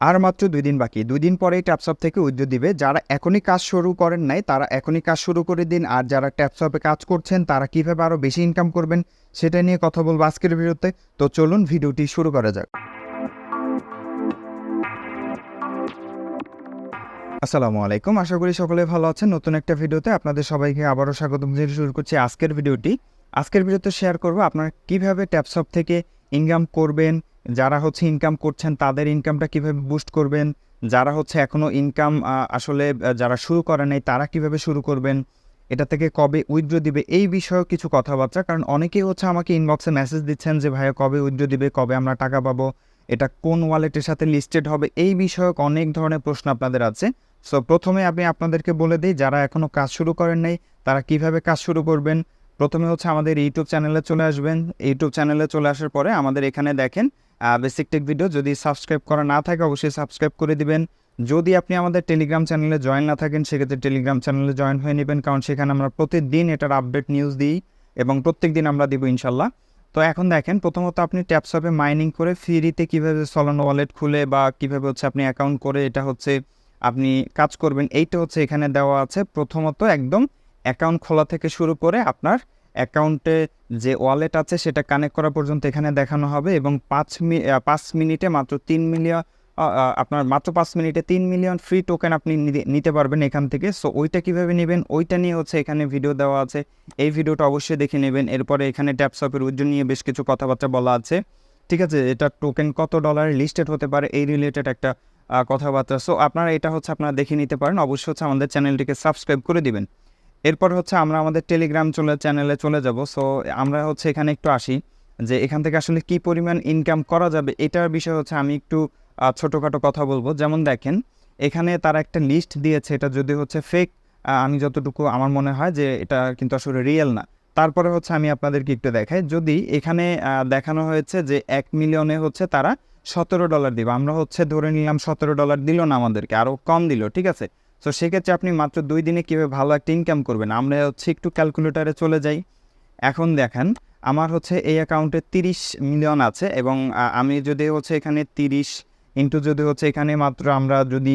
আর মাত্র দুই দিন বাকি। দুই দিন পরেই ট্যাপসপ থেকে উইথড্র দিবে। যারা এখনই কাজ শুরু করেন নাই, তারা এখনই কাজ শুরু করে দিন। আর যারা ট্যাপসপে কাজ করছেন, তারা কীভাবে আরও বেশি ইনকাম করবেন সেটা নিয়ে কথা বলব আজকের ভিডিওতে। তো চলুন ভিডিওটি শুরু করা যাক। আসসালামু আলাইকুম। আশা করি সকলে ভালো আছেন। নতুন একটা ভিডিওতে আপনাদের সবাইকে আবারও স্বাগতম জানিয়ে শুরু করছি আজকের ভিডিওটি। আজকের ভিডিওতে শেয়ার করব আপনারা কীভাবে ট্যাপসপ থেকে ইনকাম করবেন যারা হচ্ছে ইনকাম করছেন, তাদের ইনকামটা কীভাবে বুস্ট করবেন? যারা হচ্ছে এখনও ইনকাম আসলে যারা শুরু করে নাই, তারা কীভাবে শুরু করবেন? এটা থেকে কবে উইথড্র দিবে? এই বিষয়ে কিছু কথাবার্তা, কারণ অনেকেই হচ্ছে আমাকে ইনবক্সে মেসেজ দিচ্ছেন যে, ভাইয়া, কবে উইথড্র দিবে? কবে আমরা টাকা পাবো? এটা কোন ওয়ালেটের সাথে লিস্টেড হবে? এই বিষয়ক অনেক ধরনের প্রশ্ন আপনাদের আছে। সো প্রথমে আমি আপনাদেরকে বলে দিই, যারা এখনও কাজ শুরু করেন নাই, তারা কীভাবে কাজ শুরু করবেন? প্রথমে হচ্ছে আমাদের ইউটিউব চ্যানেলে চলে আসবেন। ইউটিউব চ্যানেলে চলে আসার পরে আমাদের এখানে দেখেন বেসিক টেক ভিডিও যদি সাবস্ক্রাইব করা না থাকে, অবশ্যই সাবস্ক্রাইব করে দিবেন। যদি আপনি আমাদের টেলিগ্রাম চ্যানেলে জয়েন না থাকেন, সেক্ষেত্রে টেলিগ্রাম চ্যানেলে জয়েন হয়ে নেবেন, কারণ সেখানে আমরা প্রতিদিন এটার আপডেট নিউজ দিই এবং প্রত্যেক দিন আমরা দিব ইনশাল্লাহ। তো এখন দেখেন, প্রথমত আপনি ট্যাপসপে মাইনিং করে ফ্রিতে কীভাবে সলন ওয়ালেট খুলে বা কীভাবে হচ্ছে আপনি অ্যাকাউন্ট করে এটা হচ্ছে আপনি কাজ করবেন, এইটা হচ্ছে এখানে দেওয়া আছে। প্রথমত একদম অ্যাকাউন্ট খোলা থেকে শুরু করে আপনার অ্যাকাউন্টে যে ওয়ালেট আছে সেটা কানেক্ট করা পর্যন্ত এখানে দেখানো হবে এবং পাঁচ মি পাঁচ মিনিটে মাত্র তিন মিলিয়ন আপনার মাত্র পাঁচ মিনিটে তিন মিলিয়ন ফ্রি টোকেন আপনি নিতে- পারবেন এখান থেকে। সো ওইটা কীভাবে নেবেন? ওইটা নিয়ে হচ্ছে এখানে ভিডিও দেওয়া আছে। এই ভিডিওটা অবশ্যই দেখে নেবেন। এরপরে এখানে ট্যাপসপের উজ্জ্বল নিয়ে বেশ কিছু কথাবার্তা বলা আছে। ঠিক আছে? এটা টোকেন কত ডলার? লিস্টেড হতে পারে। এই রিলেটেড একটা কথাবার্তা। সো আপনারা এটা হচ্ছে আপনারা দেখে নিতে পারেন। অবশ্যই হচ্ছে আমাদের চ্যানেলটিকে সাবস্ক্রাইব করে দিবেন। এরপর হচ্ছে আমরা আমাদের টেলিগ্রাম চলে চ্যানেলে চলে যাব। সো আমরা হচ্ছে এখানে একটু আসি যে এখান থেকে আসলে কি পরিমাণ ইনকাম করা যাবে, এটার বিষয়ে হচ্ছে আমি একটু ছোটোখাটো কথা বলব। যেমন দেখেন, এখানে তারা একটা লিস্ট দিয়েছে, এটা যদি হচ্ছে ফেক আমি যতটুকু আমার মনে হয় যে এটা কিন্তু আসলে রিয়েল না। তারপরে হচ্ছে আমি আপনাদেরকে একটু দেখাই। যদি এখানে দেখানো হয়েছে যে এক মিলিয়নে হচ্ছে তারা সতেরো ডলার দিব, আমরা হচ্ছে ধরে নিলাম সতেরো ডলার দিল না আমাদেরকে আরও কম দিল, ঠিক আছে? তো সেক্ষেত্রে আপনি মাত্র দুই দিনে কীভাবে ভালো একটা ইনকাম করবেন? আমরা হচ্ছে একটু ক্যালকুলেটারে চলে যাই। এখন দেখেন, আমার হচ্ছে এই অ্যাকাউন্টে তিরিশ মিলিয়ন আছে এবং আমি যদি হচ্ছে এখানে তিরিশ ইন্টু যদি হচ্ছে এখানে মাত্র আমরা যদি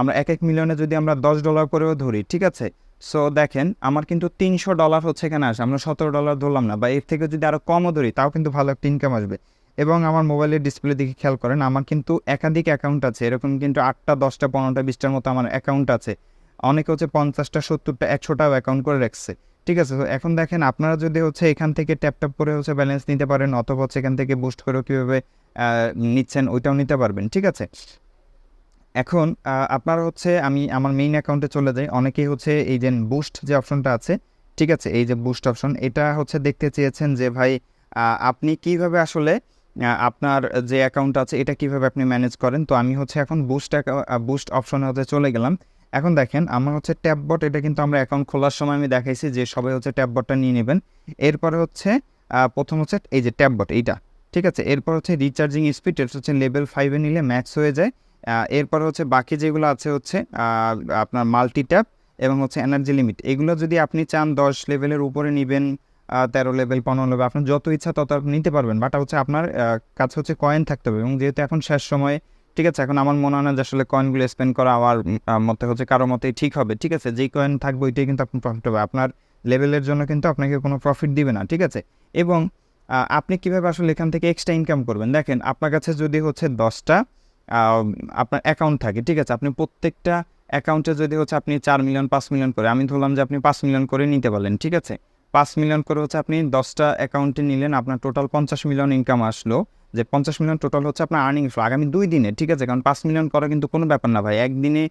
আমরা এক এক মিলিয়নে যদি আমরা দশ ডলার করেও ধরি, ঠিক আছে? সো দেখেন, আমার কিন্তু তিনশো ডলার হচ্ছে এখানে আসে। আমরা সতেরো ডলার ধরলাম না বা এর থেকে যদি আরও কমও ধরি, তাও কিন্তু ভালো একটা ইনকাম আসবে। এবং আমার মোবাইলের ডিসপ্লে দিকে খেয়াল করেন, আমার কিন্তু একাধিক অ্যাকাউন্ট আছে। এরকম কিন্তু আটটা, দশটা, পনেরোটা, বিশটার মতো আমার অ্যাকাউন্ট আছে। অনেকে হচ্ছে পঞ্চাশটা, সত্তরটা, একশোটাও অ্যাকাউন্ট করে রাখছে। ঠিক আছে, তো এখন দেখেন আপনারা যদি হচ্ছে এখান থেকে ট্যাপ ট্যাপ করে হচ্ছে ব্যালেন্স নিতে পারেন, অথবা হচ্ছে এখান থেকে বুস্ট করেও কীভাবে নিচ্ছেন ওইটাও নিতে পারবেন। ঠিক আছে? এখন আপনারা হচ্ছে আমি আমার মেইন অ্যাকাউন্টে চলে যাই। অনেকেই হচ্ছে এই যে বুস্ট যে অপশনটা আছে, ঠিক আছে? এই যে বুস্ট অপশন এটা হচ্ছে দেখতে চেয়েছেন যে ভাই আপনি কীভাবে আসলে আপনার যে অ্যাকাউন্ট আছে, এটা কীভাবে আপনি ম্যানেজ করেন? তো আমি হচ্ছে এখন বুস্ট বুস্ট অপশনে হচ্ছে চলে গেলাম। এখন দেখেন, আমার হচ্ছে ট্যাববট এটা কিন্তু আমরা অ্যাকাউন্ট খোলার সময় আমি দেখাইছি যে সবাই হচ্ছে ট্যাববটটা নিয়ে নেবেন। এরপরে হচ্ছে প্রথম হচ্ছে এই যে ট্যাববট এইটা, ঠিক আছে? এরপর হচ্ছে রিচার্জিং স্পিড এটা হচ্ছে লেভেল ফাইভে নিলে ম্যাক্স হয়ে যায়। এরপর হচ্ছে বাকি যেগুলো আছে হচ্ছে আপনার মাল্টি ট্যাপ এবং হচ্ছে এনার্জি লিমিট এগুলো যদি আপনি চান দশ লেভেলের উপরে নেবেন তেরো লেভেল পনেরো লেভেল আপনার যত ইচ্ছা তত আপনি নিতে পারবেন। বাট হচ্ছে আপনার কাছে হচ্ছে কয়েন থাকতে হবে। এবং যেহেতু এখন শেষ সময়ে, ঠিক আছে? এখন আমার মনে হয় না যে আসলে কয়েনগুলো স্পেন্ড করা আমার মতে হচ্ছে কারও মতেই ঠিক হবে। ঠিক আছে? যেই কয়েন থাকবে ওইটাই কিন্তু আপনার প্রফিট হবে। আপনার লেভেলের জন্য কিন্তু আপনাকে কোনো প্রফিট দিবে না, ঠিক আছে? এবং আপনি কীভাবে আসলে এখান থেকে এক্সট্রা ইনকাম করবেন? দেখেন, আপনার কাছে যদি হচ্ছে দশটা আপনার অ্যাকাউন্ট থাকে, ঠিক আছে? আপনি প্রত্যেকটা অ্যাকাউন্টে যদি হচ্ছে আপনি চার মিলিয়ন পাঁচ মিলিয়ন করে, আমি ধরলাম যে আপনি পাঁচ মিলিয়ন করে নিতে পারলেন, ঠিক আছে? পাঁচ মিলিয়ন করে হচ্ছে আপনি দশটা অ্যাকাউন্টে নিলেন, আপনার টোটাল পঞ্চাশ মিলিয়ন ইনকাম আসলো। যে পঞ্চাশ মিলিয়ন টোটাল হচ্ছে আপনার আর্নিং ফ্লো আগামী দুই দিনে, ঠিক আছে? কারণ পাঁচ মিলিয়ন করা কিন্তু কোনো ব্যাপার না ভাই। একদিনে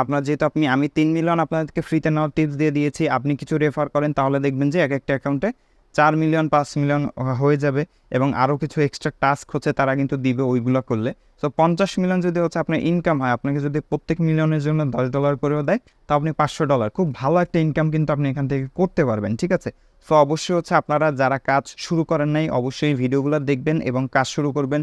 আপনার যেহেতু আপনি, আমি তিন মিলিয়ন আপনাদেরকে ফ্রিতে নেওয়ার টিপস দিয়ে দিয়েছি, আপনি কিছু রেফার করেন, তাহলে দেখবেন যে এক একটা অ্যাকাউন্টে চার মিলিয়ন পাঁচ মিলিয়ন হয়ে যাবে এবং আরও কিছু এক্সট্রা টাস্ক হচ্ছে তারা কিন্তু দিবে ওইগুলো করলে। সো পঞ্চাশ মিলিয়ন যদি হচ্ছে আপনার ইনকাম হয়, আপনাকে যদি প্রত্যেক মিলিয়নের জন্য দশ ডলার করেও দেয়, তো আপনি পাঁচশো ডলার খুব ভালো একটা ইনকাম কিন্তু আপনি এখান থেকে করতে পারবেন, ঠিক আছে? সো অবশ্যই হচ্ছে আপনারা যারা কাজ শুরু করেন নাই, অবশ্যই ভিডিওগুলো দেখবেন এবং কাজ শুরু করবেন।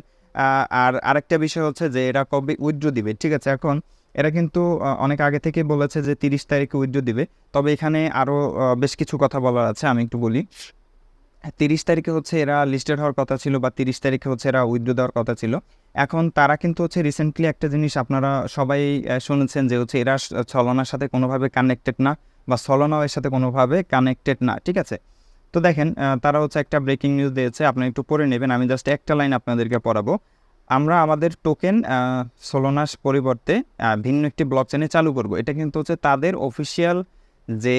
আর আরেকটা বিষয় হচ্ছে যে এরা কবে উইথড্র দিবে, ঠিক আছে? এখন এরা কিন্তু অনেক আগে থেকে বলেছে যে তিরিশ তারিখে উইথড্র দিবে। তবে এখানে আরও বেশ কিছু কথা বলার আছে, আমি একটু বলি। তিরিশ তারিখে হচ্ছে এরা লিস্টেড হওয়ার কথা ছিল বা তিরিশ তারিখে হচ্ছে এরা উইথড্র দেওয়ার কথা ছিল। এখন তারা কিন্তু হচ্ছে রিসেন্টলি একটা জিনিস আপনারা সবাই শুনেছেন যে হচ্ছে এরা ছলনার সাথে কোনোভাবে কানেক্টেড না বা ছলনাও এর সাথে কোনোভাবে কানেক্টেড না, ঠিক আছে? তো দেখেন তারা হচ্ছে একটা ব্রেকিং নিউজ দিয়েছে, আপনি একটু পড়ে নেবেন, আমি জাস্ট একটা লাইন আপনাদেরকে পড়াবো। আমরা আমাদের টোকেন সোলোনাস পরিবর্তে ভিন্ন একটি ব্লক চেনে চালু করব। এটা কিন্তু হচ্ছে তাদের অফিসিয়াল যে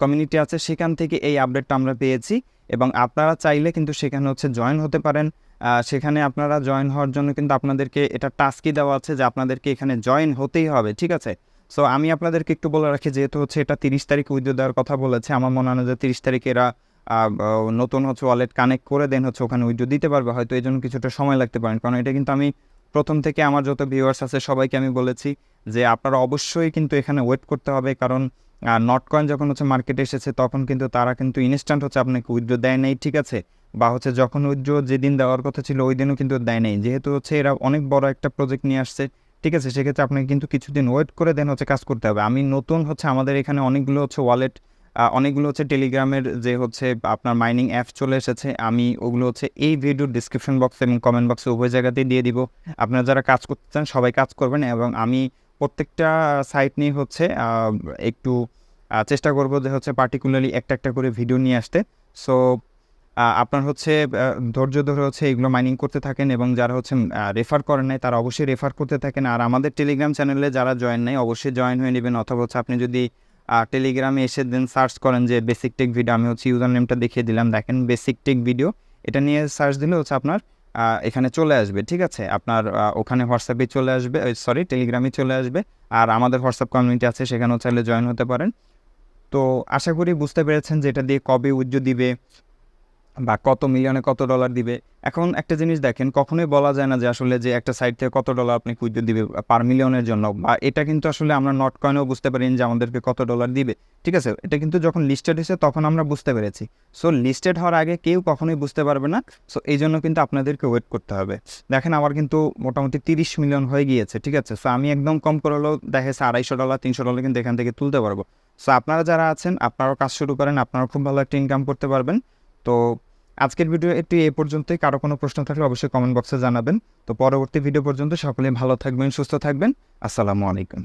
কমিউনিটি আছে, সেখান থেকে এই আপডেটটা আমরা পেয়েছি। এবং আপনারা চাইলে কিন্তু সেখানে হচ্ছে জয়েন হতে পারেন। সেখানে আপনারা জয়েন হওয়ার জন্য কিন্তু আপনাদেরকে এটা টাস্কই দেওয়া আছে যে আপনাদেরকে এখানে জয়েন হতেই হবে, ঠিক আছে? সো আমি আপনাদেরকে একটু বলে রাখি, যেহেতু হচ্ছে এটা তিরিশ তারিখ উইথ দেওয়ার কথা বলেছে, আমার মনে হয় যে তিরিশ তারিখে এরা নতুন হচ্ছে ওয়ালেট কানেক্ট করে দেন হচ্ছে ওখানে উইথড্র দিতে পারবে, হয়তো এই জন্য কিছুটা সময় লাগতে পারেন কারণ এটা কিন্তু আমি প্রথম থেকে আমার যত ভিউয়ার্স আছে সবাইকে আমি বলেছি যে আপনারা অবশ্যই কিন্তু এখানে ওয়েট করতে হবে, কারণ নট কয়েন যখন হচ্ছে মার্কেটে এসেছে, তখন কিন্তু তারা কিন্তু ইনস্ট্যান্ট হচ্ছে আপনাকে উইথড্র দেয় নাই, ঠিক আছে? বা হচ্ছে যখন উইথড্র যেদিন দেওয়ার কথা ছিল, ওই দিনও কিন্তু দেয় নাই। যেহেতু হচ্ছে এরা অনেক বড় একটা প্রজেক্ট নিয়ে আসছে, ঠিক আছে? সেক্ষেত্রে আপনাকে কিন্তু কিছুদিন ওয়েট করে দেন হচ্ছে কাজ করতে হবে। আমি নতুন হচ্ছে আমাদের এখানে অনেকগুলো হচ্ছে ওয়ালেট অনেকগুলো হচ্ছে টেলিগ্রামের যে হচ্ছে আপনার মাইনিং অ্যাপ চলে এসেছে, আমি ওগুলো হচ্ছে এই ভিডিওর ডিসক্রিপশন বক্সে এবং কমেন্ট বক্সে উভয় জায়গাতেই দিয়ে দিব। আপনারা যারা কাজ করতে চান, সবাই কাজ করবেন এবং আমি প্রত্যেকটা সাইট নিয়ে হচ্ছে একটু চেষ্টা করব যে হচ্ছে পার্টিকুলারলি একটা একটা করে ভিডিও নিয়ে আসতে। সো আপনার হচ্ছে ধৈর্য ধরে হচ্ছে এগুলো মাইনিং করতে থাকেন এবং যারা হচ্ছে রেফার করেন নাই, তারা অবশ্যই রেফার করতে থাকেন। আর আমাদের টেলিগ্রাম চ্যানেলে যারা জয়েন নাই, অবশ্যই জয়েন হয়ে নেবেন। অথবা হচ্ছে আপনি যদি টেলিগ্রামে এসে দেন সার্চ করেন যে বেসিক টেক ভিডিও আমি হচ্ছে ইউজার নেমটা দেখিয়ে দিলাম। দেখেন বেসিক টেক ভিডিও এটা নিয়ে সার্চ দিলে হচ্ছে আপনার এখানে চলে আসবে, ঠিক আছে? আপনার ওখানে হোয়াটসঅ্যাপে চলে আসবে সরি টেলিগ্রামে চলে আসবে, আর আমাদের হোয়াটসঅ্যাপ কমিউনিটি আছে, সেখানেও চাইলে জয়েন হতে পারেন। তো আশা করি বুঝতে পেরেছেন যে এটা দিয়ে কবে উজ্জ্ব দিবে বা কত মিলিয়নে কত ডলার দিবে। এখন একটা জিনিস দেখেন, কখনোই বলা যায় না যে আসলে যে একটা সাইট থেকে কত ডলার আপনি উজ্জ্ব দিবে পার মিলিয়নের জন্য, বা এটা কিন্তু আসলে আমরা নট কয়েনেও বুঝতে পারি যে আমাদেরকে কত ডলার দিবে। ঠিক আছে? এটা কিন্তু যখন লিস্টেড হয়েছে তখন আমরা বুঝতে পেরেছি। সো লিস্টেড হওয়ার আগে কেউ কখনোই বুঝতে পারবে না। সো এই জন্য কিন্তু আপনাদেরকে ওয়েট করতে হবে। দেখেন আমার কিন্তু মোটামুটি তিরিশ মিলিয়ন হয়ে গিয়েছে, ঠিক আছে? সো আমি একদম কম করে হলেও দেখা আড়াইশো ডলার তিনশো ডলার কিন্তু এখান থেকে তুলতে পারব। সো আপনারা যারা আছেন, আপনারাও কাজ শুরু করেন, আপনারাও খুব ভালো একটা ইনকাম করতে পারবেন। তো আজকের ভিডিও একটু এ পর্যন্তই। কারও কোনো প্রশ্ন থাকলে অবশ্যই কমেন্ট বক্সে জানাবেন। তো পরবর্তী ভিডিও পর্যন্ত সকলে ভালো থাকবেন, সুস্থ থাকবেন। আসসালামু আলাইকুম।